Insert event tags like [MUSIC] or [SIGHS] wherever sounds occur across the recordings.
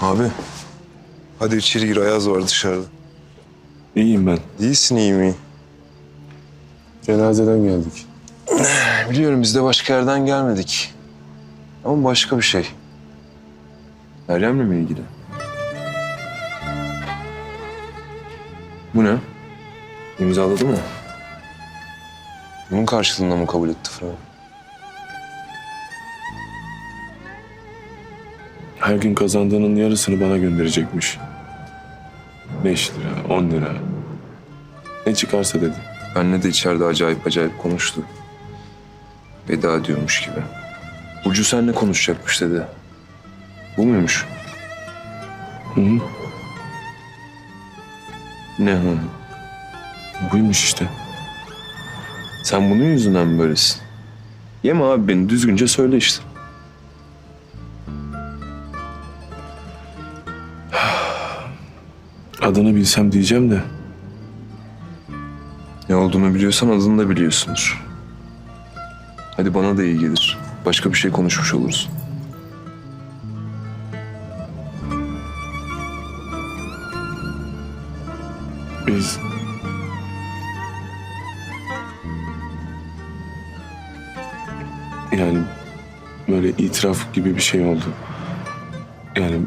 Abi. Hadi içeri gir Ayaz var dışarıda. İyiyim ben. Değilsin iyi mi? Cenazeden geldik. [SIGHS] Biliyorum biz de başka yerden gelmedik. Ama başka bir şey. Meryem'le mi ilgili? Bu ne? İmzaladı mı? Bunun karşılığında mı kabul etti Fırat? Her gün kazandığının yarısını bana gönderecekmiş. Beş lira, on lira. Ne çıkarsa dedi. Benle de içeride acayip acayip konuştu. Veda diyormuş gibi. Burcu seninle konuşacakmış dedi. Bu muymuş? Hı hı. Ne hı? Buymuş işte. Sen bunun yüzünden mi böylesin? Yeme abi beni düzgünce söyle işte. Adını bilsem diyeceğim de. Ne olduğunu biliyorsan adını da biliyorsundur. Hadi bana da iyi gelir. Başka bir şey konuşmuş oluruz. Biz... Yani böyle itiraf gibi bir şey oldu. Yani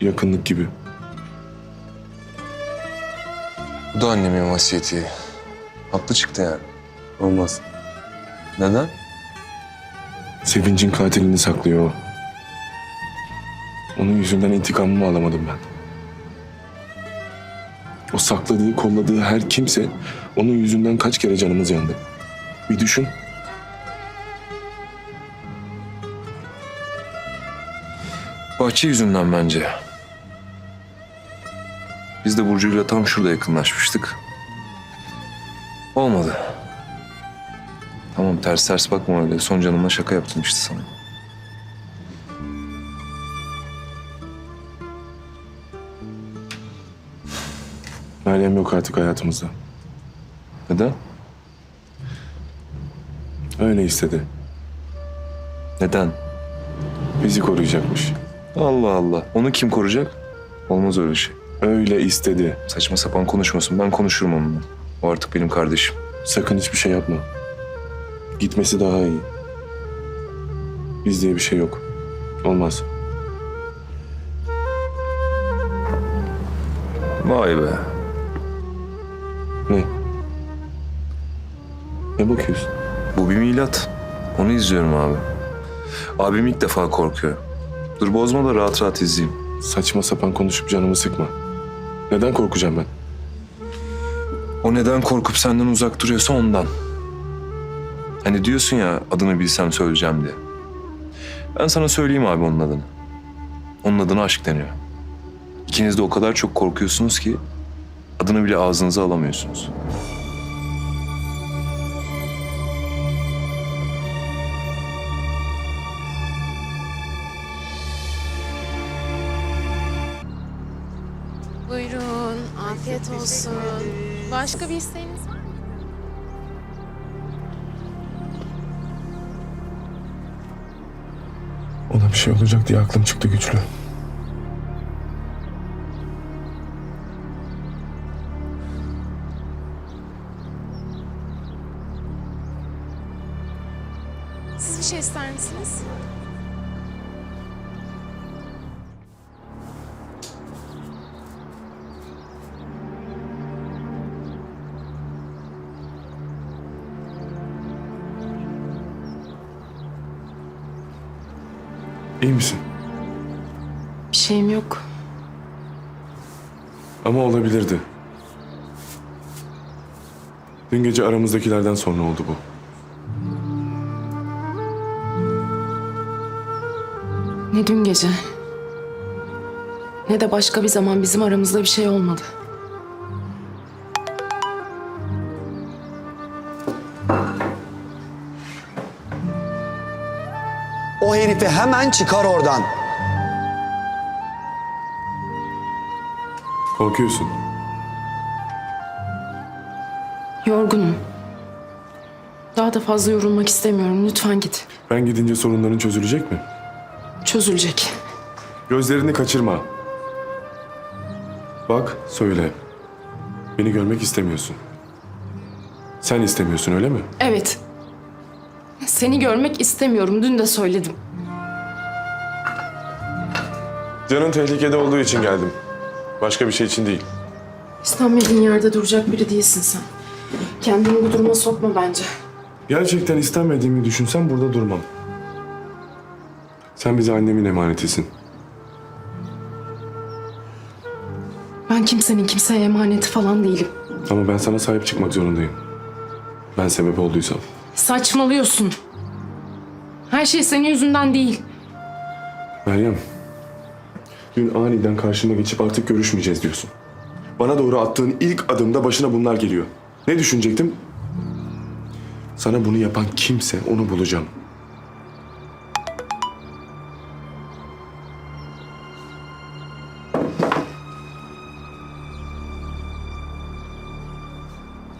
yakınlık gibi. Bu da annemin vasiyeti. Haklı çıktı yani. Olmaz. Neden? Sevinç'in katilini saklıyor o. Onun yüzünden intikamımı alamadım ben. O sakladığı, kolladığı her kimse onun yüzünden kaç kere canımız yandı. Bir düşün. Bahçe yüzünden bence. Biz de Burcu'yla tam şurada yakınlaşmıştık. Olmadı. Tamam ters ters bakma öyle. Son canıma şaka yaptım işte sana. Meryem yok artık hayatımızda. Neden? Öyle istedi. Neden? Bizi koruyacakmış. Allah Allah. Onu kim koruyacak? Olmaz öyle şey. Öyle istedi. Saçma sapan konuşmasın. Ben konuşurum onunla. O artık benim kardeşim. Sakın hiçbir şey yapma. Gitmesi daha iyi. Biz diye bir şey yok. Olmaz. Vay be. Ne? Ne bakıyorsun? Bu bir milat. Onu izliyorum abi. Abim ilk defa korkuyor. Dur bozma da rahat rahat izleyeyim. Saçma sapan konuşup canımı sıkma. Neden korkacağım ben? O neden korkup senden uzak duruyorsa ondan. Hani diyorsun ya adını bilsem söyleyeceğim diye. Ben sana söyleyeyim abi onun adını. Onun adına aşk deniyor. İkiniz de o kadar çok korkuyorsunuz ki adını bile ağzınıza alamıyorsunuz. Başka bir isteğiniz var mı? Ona bir şey olacak diye aklım çıktı güçlü. Siz bir şey ister misiniz? İyi misin? Bir şeyim yok. Ama olabilirdi. Dün gece aramızdakilerden sonra oldu bu. Ne dün gece ne de başka bir zaman bizim aramızda bir şey olmadı. Herifi hemen çıkar oradan. Korkuyorsun. Yorgunum. Daha da fazla yorulmak istemiyorum. Lütfen git. Ben gidince sorunların çözülecek mi? Çözülecek. Gözlerini kaçırma. Bak söyle. Beni görmek istemiyorsun. Sen istemiyorsun öyle mi? Evet. Seni görmek istemiyorum. Dün de söyledim. Canın tehlikede olduğu için geldim. Başka bir şey için değil. İstenmediğin yerde duracak biri değilsin sen. Kendini bu duruma sokma bence. Gerçekten istenmediğimi düşünsem burada durmam. Sen bize annemin emanetisin. Ben kimsenin kimseye emaneti falan değilim. Ama ben sana sahip çıkmak zorundayım. Ben sebep olduysam. Saçmalıyorsun. Her şey senin yüzünden değil. Meryem, dün aniden karşıma geçip artık görüşmeyeceğiz diyorsun. Bana doğru attığın ilk adımda başına bunlar geliyor. Ne düşünecektim? Sana bunu yapan kimse onu bulacağım.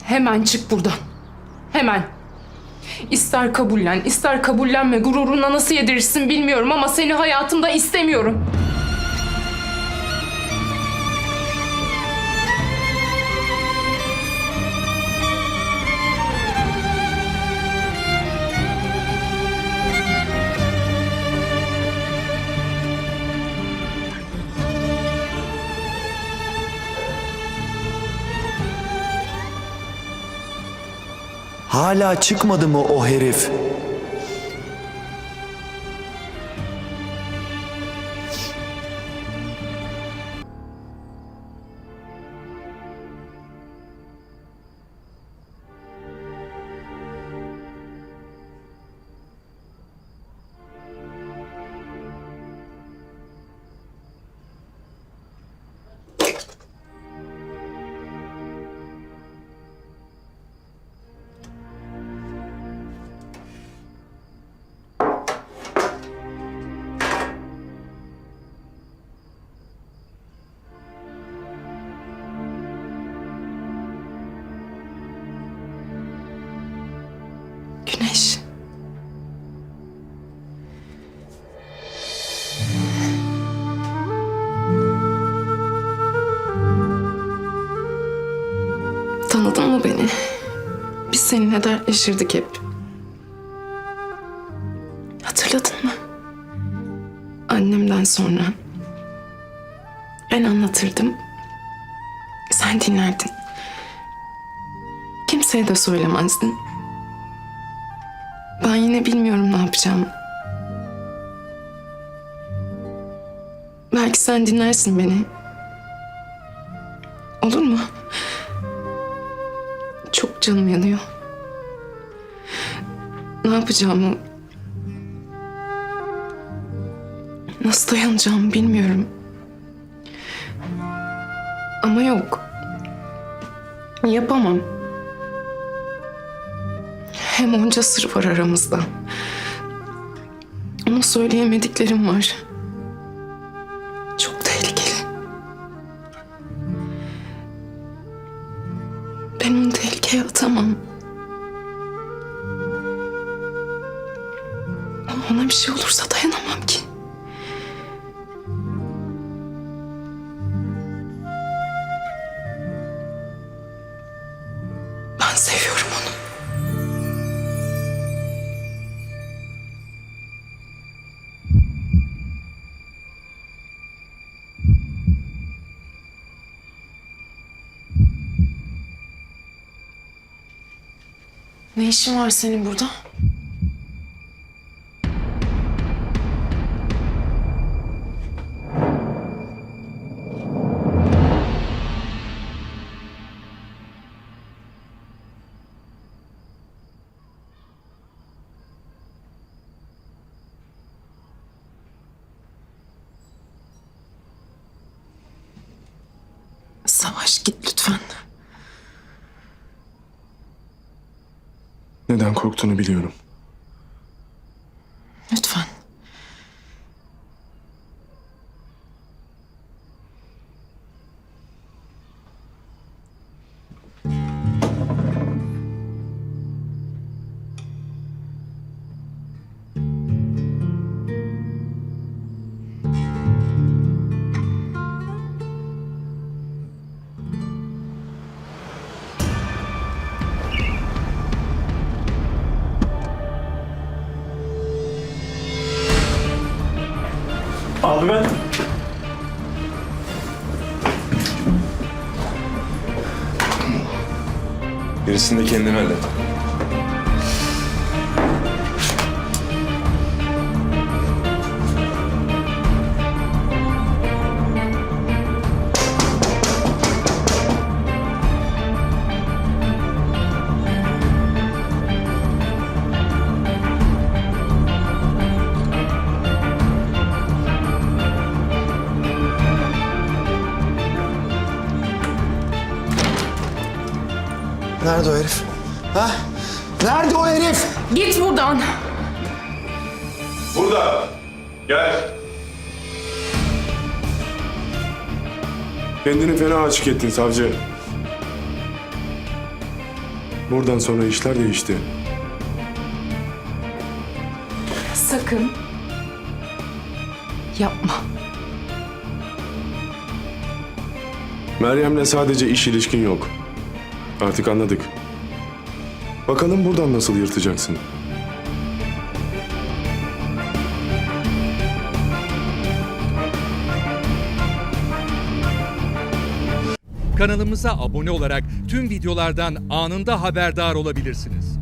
Hemen çık buradan. Hemen. İster kabullen, ister kabullenme. Gururuna nasıl yedirirsin bilmiyorum ama seni hayatımda istemiyorum. Hala çıkmadı mı o herif? Güneş. Tanıdın mı beni? Biz seninle dertleşirdik hep. Hatırladın mı? Annemden sonra ben anlatırdım. Sen dinlerdin. Kimseye de söylemezdin. Ben yine bilmiyorum ne yapacağım. Belki sen dinlersin beni. Olur mu? Çok canım yanıyor. Ne yapacağımı... Nasıl dayanacağımı bilmiyorum. Ama yok. Yapamam. Hem onca sır var aramızda. Ona söyleyemediklerim var. Çok tehlikeli. Ben onu tehlikeye atamam. Ama ona bir şey olursa dayanamam ki. Ne işin var senin burada? Savaş git lütfen. Neden korktuğunu biliyorum. Abi ben... Gerisini de kendin hallet. Nerede o herif? Ha? Nerede o herif? Git buradan. Burada. Gel. Kendini fena açık ettin savcı. Buradan sonra işler değişti. Sakın yapma. Meryem'le sadece iş ilişkin yok. Artık anladık. Bakalım buradan nasıl yırtacaksın? Kanalımıza abone olarak tüm videolardan anında haberdar olabilirsiniz.